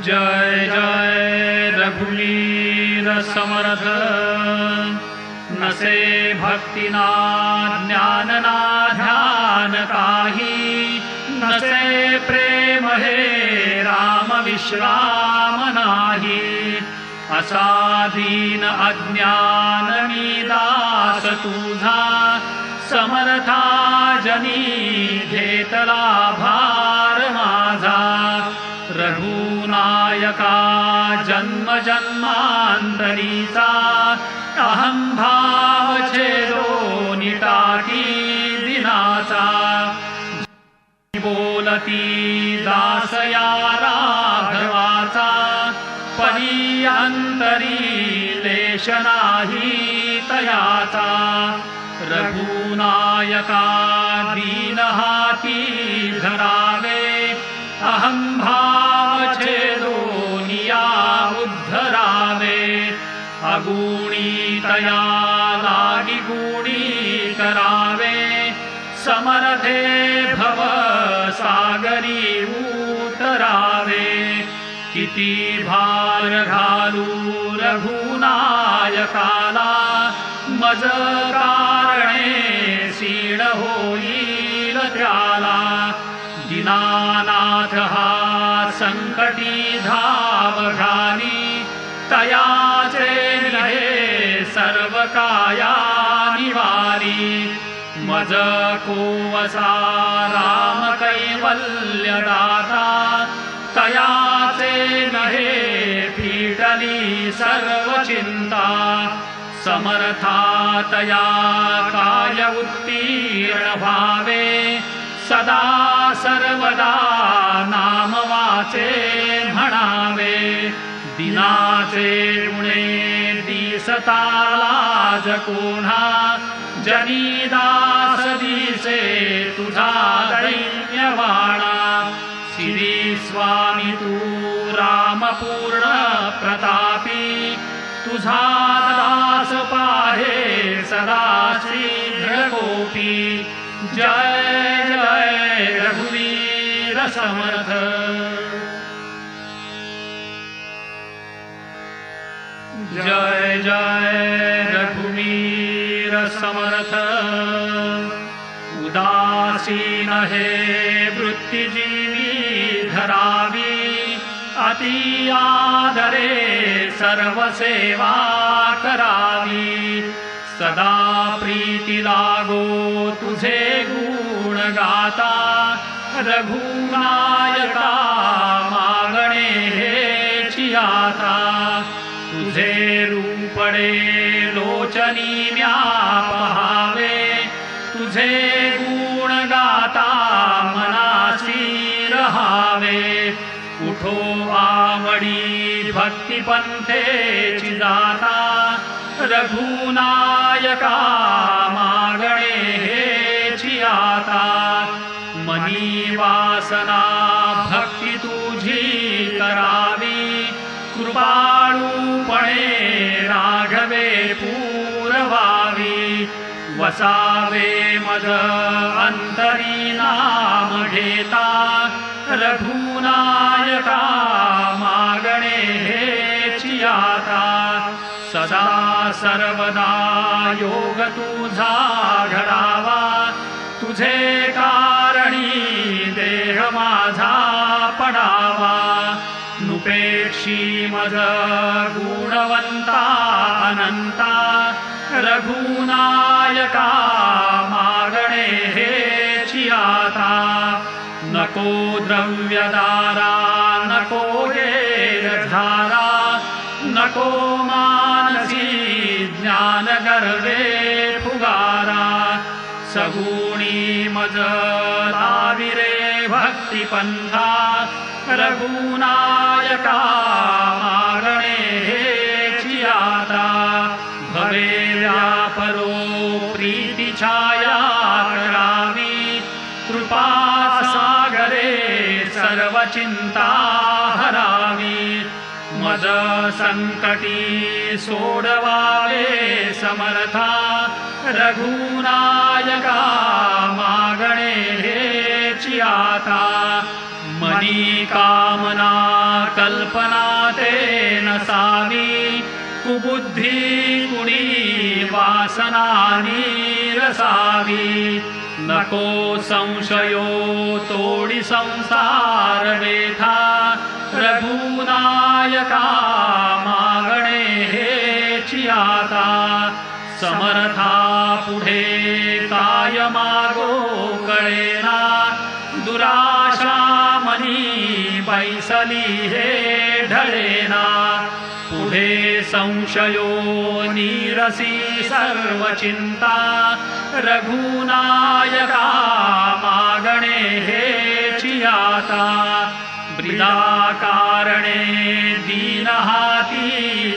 जय जय रघुवीर समर्थ। नसे भक्तिना ज्ञानना ध्यान काही। नसे प्रेम हे राम विश्राम नाही। असाधीन तुझा। समर्था जनी घेतला भार माझा नायका जन्म जन्मांतरीता अहम भाव छेदो निटाकी दिनासा बोलती दासया राघवाचा। परीयन्तरी लेशनाहि तयाता रघुनायका दीनहाती धरा। तया गुणी करावे। समर्थे भव सागरी उतरावे किती भार घालू रघुनायकाला मज कारणे सीड होईल त्याला। दीनानाथ हा संकटी धाव घाली मज कोवसा राम कैवल्यदाता। तयाचे नहे पीटली सर्व चिंता समर्था तया काय उत्तीर्ण भावे। सदा सर्वदा नाम वाचे म्हणावे। दिनाचे उणे दिसता लाज कोणा जनीदासदीशे तुझा दैन्यवाणा पूर्ण प्रतापी तुझा दास पाहे सदा श्रीधृकोऽपि जय जय, रघुवीर समर्थ। जय जय समर्थ उदासीन हे वृत्तिजीवी, धरावी, अति आदरे सर्वसेवा करावी। सदा प्रीति लागो तुझे गुण गाता रघुनायका मागणे हे चियाता। तुझे रूपडे लोचनी म्या पहावे तुझे गुण गाता मनासी रहावे। उठो आवडी भक्ती पंथेची जाता रघुनायका मागणे हेची आता मनी वासना भक्ती तुझी करावी। कृपाळूपणे वसावे मज अंतरी नाम घेता रघुनायका मागणे हेची सदा सर्वदा योग तुझा घडावा तुझे कारणी देह माझा पडावा। नुपेक्षी मज गुणवंता अनंता। रघुनायका मागणे चियाता। न को द्रव्यदारा न को गेरधारा न को मानसी ज्ञानगर्वे फुगारा। सगुणी मजलाविरे भक्तिपन्था रघुनायका मागणे चियाता। व्यापरो प्रीती छाया करावी कृपा सागरे सर्व चिंता हरावी मज संकटी सोडवावे समर्था रघुनायका मागणे हेची आता मनी कामना कल्प कुबुद्धी कुणी वासना नीरसावी। नको संशयो तोडि संसार वेथा रघुनायका मागणे हेची आता समर्था पुढे काय मागो कळेना। दुराशा मनी बैसली हे ढळेना। पुढे संशयो नीरसी सर्व चिंता रघुनायका मागणे हे आता ब्रिदाकारणे दीनहाती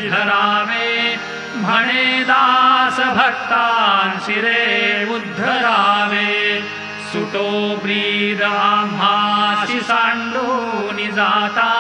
धरावे म्हणे दास भक्तान शिरे उद्धरावे सुटो ब्रीद आम्हासी सांडून जाता